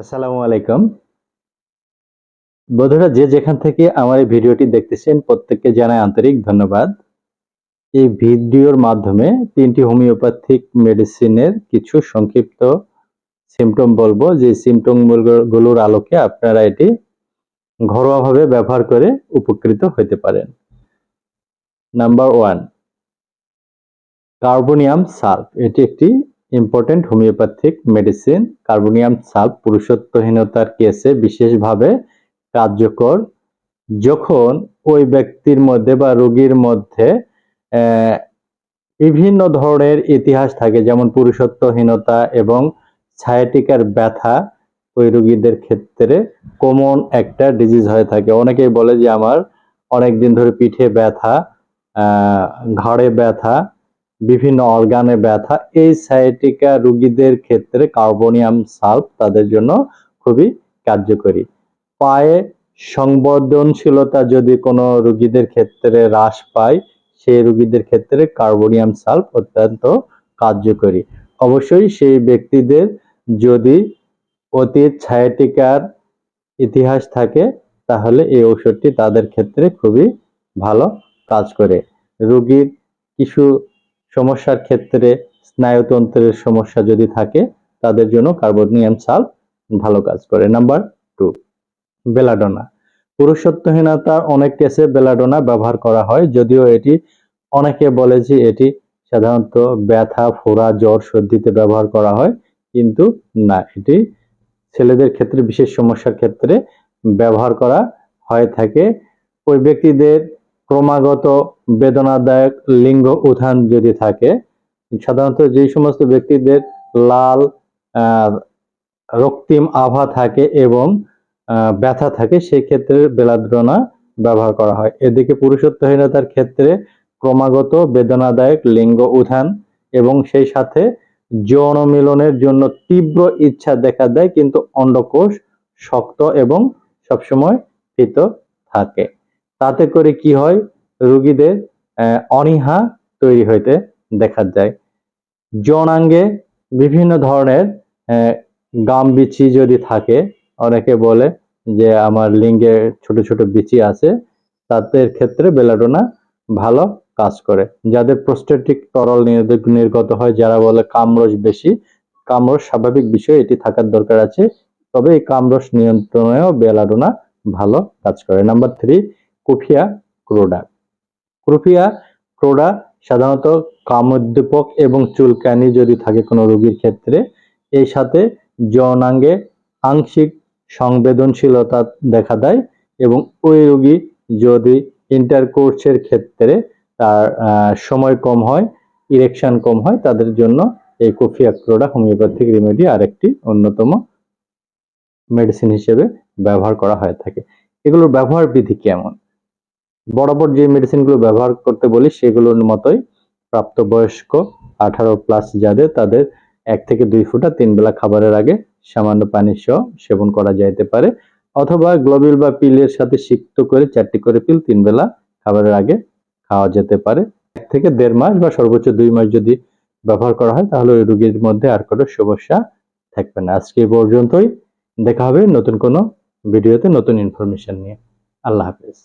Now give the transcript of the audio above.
আসসালামু আলাইকুম। বন্ধুরা, যে যেখান থেকে আমার এই ভিডিওটি দেখতেছেন, প্রত্যেককে জানাই আন্তরিক ধন্যবাদ। এই ভিডিওর মাধ্যমে তিনটি হোমিওপ্যাথিক মেডিসিনের কিছু সংক্ষিপ্ত সিমটম বলব। যে সিমটমগুলোর আলোকে আপনারা এটি ঘরোয়াভাবে ব্যবহার করে উপকৃত হতে পারেন। নাম্বার ওয়ান কার্বোনিয়াম সালফ এটি একটি important homeopathic medicine carbonium sulph পুরুষত্বহীনতার কেসে বিশেষভাবে কার্যকর। যখন ওই ব্যক্তির মধ্যে বা রোগীর মধ্যে বিভিন্ন ধরনের ইতিহাস থাকে, যেমন পুরুষত্বহীনতা এবং ছায়াটিকার ব্যথা, ওই রোগীদের ক্ষেত্রে কমন একটা ডিজিজ হয়ে থাকে। অনেকেই বলে যে আমার অনেক দিন ধরে পিঠে ব্যথা ঘাড়ে ব্যথা বিভিন্ন অর্গানে ব্যথা, এই সাইটিকা রোগীদের ক্ষেত্রে কার্বোনিয়াম সালফ তাদের জন্য খুবই কার্যকরী। পায়ে সংবেদনশীলতা যদি কোনো রোগীদের ক্ষেত্রে হ্রাস পায়, সেই রোগীদের ক্ষেত্রে কার্বোনিয়াম সালফ অত্যন্ত কার্যকরী। অবশ্যই সেই ব্যক্তিদের যদি অতীত ছায়াটিকার ইতিহাস থাকে, তাহলে এই ঔষধটি তাদের ক্ষেত্রে খুবই ভালো কাজ করে। রোগীর কিছু সমস্যার ক্ষেত্রে স্নায়ুতন্ত্রের সমস্যা যদি থাকে, তাদের জন্য কার্বোনিয়াম সাল ভালো কাজ করে। Number two, belladonna. পুরুষত্বহীনতার অনেক কেসে বেলাডোনা ব্যবহার করা হয়, যদিও এটি অনেকে বলে যে এটি সাধারণত ব্যথা, ফোড়া, জ্বর, সর্দিতে ব্যবহার করা হয়, কিন্তু না, এটি ছেলেদের ক্ষেত্রে, বিশেষ সমস্যার ক্ষেত্রে ব্যবহার করা হয়ে থাকে। ওই ব্যক্তিদের ক্রমাগত বেদনাদায়ক লিঙ্গ উত্থান যদি থাকে, সাধারণত যে সমস্ত ব্যক্তিদের লাল রক্তিম আভা থাকে এবং ব্যথা থাকে, সেই ক্ষেত্রে বেলাদ্রনা ব্যবহার করা হয়। এদিকে পুরুষত্বহীনতার ক্ষেত্রে ক্রমাগত বেদনাদায়ক লিঙ্গ উত্থান এবং সেই সাথে যৌন মিলনের জন্য তীব্র ইচ্ছা দেখা দেয়, কিন্তু অন্ডকোষ শক্ত এবং সবসময় ফিত থাকে। তাতে করে কি হয়? রুগীদের অনীহা তৈরি হইতে দেখা যায়। যৌনাঙ্গে বিভিন্ন ধরনের গাম বিচি যদি থাকে, অনেকে বলে যে আমার লিঙ্গে ছোট ছোট বিচি আছে, তাদের ক্ষেত্রে বেলাডোনা ভালো কাজ করে। যাদের প্রস্টেটিক তরল নির্গত হয়, যারা বলে কামরস বেশি, কামরস স্বাভাবিক বিষয়, এটি থাকার দরকার আছে। তবে এই কামরস নিয়ন্ত্রণেও বেলাডোনা ভালো কাজ করে। নাম্বার থ্রি কুফিয়া ক্রোডা ক্রুফিয়া ক্রোডা সাধারণত কামোদ্দীপক এবং চুলকানি যদি থাকে কোনো রোগীর ক্ষেত্রে এই সাথে যৌনাঙ্গে আংশিক সংবেদনশীলতা দেখা দেয় এবং ওই রোগী যদি ইন্টারকোর্সের ক্ষেত্রে তার সময় কম হয় ইরেকশন কম হয়, তাদের জন্য এই কফি ক্রোডা হোমিওপ্যাথিক রেমেডি আরেকটি অন্যতম মেডিসিন হিসেবে ব্যবহার করা হয়ে থাকে। এগুলোর ব্যবহার বিধি কেমন? বরাবর যে মেডিসিনগুলো ব্যবহার করতে বলি, সেগুলোর মতোই প্রাপ্তবয়স্ক আঠারো প্লাস যাদের, তাদের এক থেকে দুই ফুটা তিন বেলা খাবারের আগে সামান্য পানি সহ সেবন করা যাইতে পারে। অথবা গ্লোবিল বা পিলের সাথে সিক্ত করে চারটি করে পিল তিন বেলা খাবারের আগে খাওয়া যেতে পারে। এক থেকে দেড় মাস বা সর্বোচ্চ দুই মাস যদি ব্যবহার করা হয়, তাহলে ওই রোগীর মধ্যে আর কোনো সমস্যা থাকবে না। আজকে পর্যন্তই। দেখা হবে নতুন কোনো ভিডিওতে নতুন ইনফরমেশন নিয়ে। আল্লাহ হাফেজ।